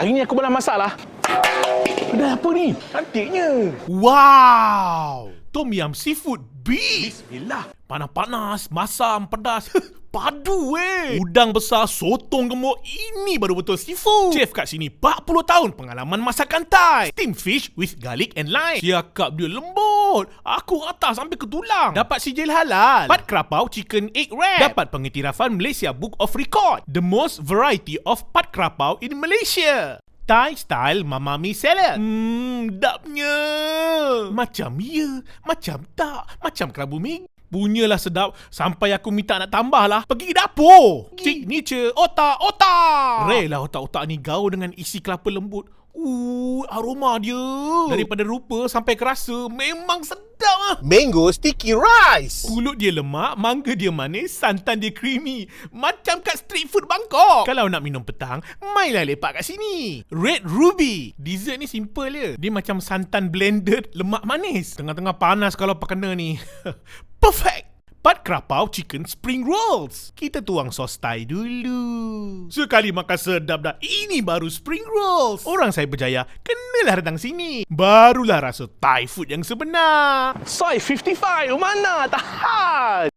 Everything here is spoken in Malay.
Hari ni aku malah masak lah. Kedai apa ni? Cantiknya. Wow! Tom Yam Seafood Beef! Bismillah. Panas-panas, masam, pedas. Padu weh. Udang besar, sotong gemuk. Ini baru betul seafood. Chef kat sini 40 tahun pengalaman masakan Thai. Steamed fish with garlic and lime. Siakap dia lembut. Aku rata sampai ke tulang. Dapat sijil halal. Pat Krapau Chicken Egg Wrap. Dapat pengiktirafan Malaysia Book of Record. The most variety of Pat Krapau in Malaysia. Thai style mamami salad. Hmm, dapnya. Macam ya, macam tak, macam kerabu mig. Punyalah sedap sampai aku minta nak tambah lah. Pergi dapur. Signature otak otak. Rare lah otak-otak ni gaul dengan isi kelapa lembut. Uh, aroma dia. Daripada rupa sampai kerasa memang sedap ah. Mango sticky rice. Pulut dia lemak, mangga dia manis, santan dia creamy. Macam kat street food Bangkok. Kalau nak minum petang, mainlah lepak kat sini. Red Ruby. Dessert ni simple je. Dia macam santan blended, lemak manis. Tengah-tengah panas kalau pakena ni. Perfect. Pat Krapau Chicken Spring Rolls. Kita tuang sos Thai dulu. Sekali makan sedap dah. Ini baru Spring Rolls. Orang saya berjaya, kenalah datang sini. Barulah rasa Thai food yang sebenar. Soy 55. Mana? Tahan.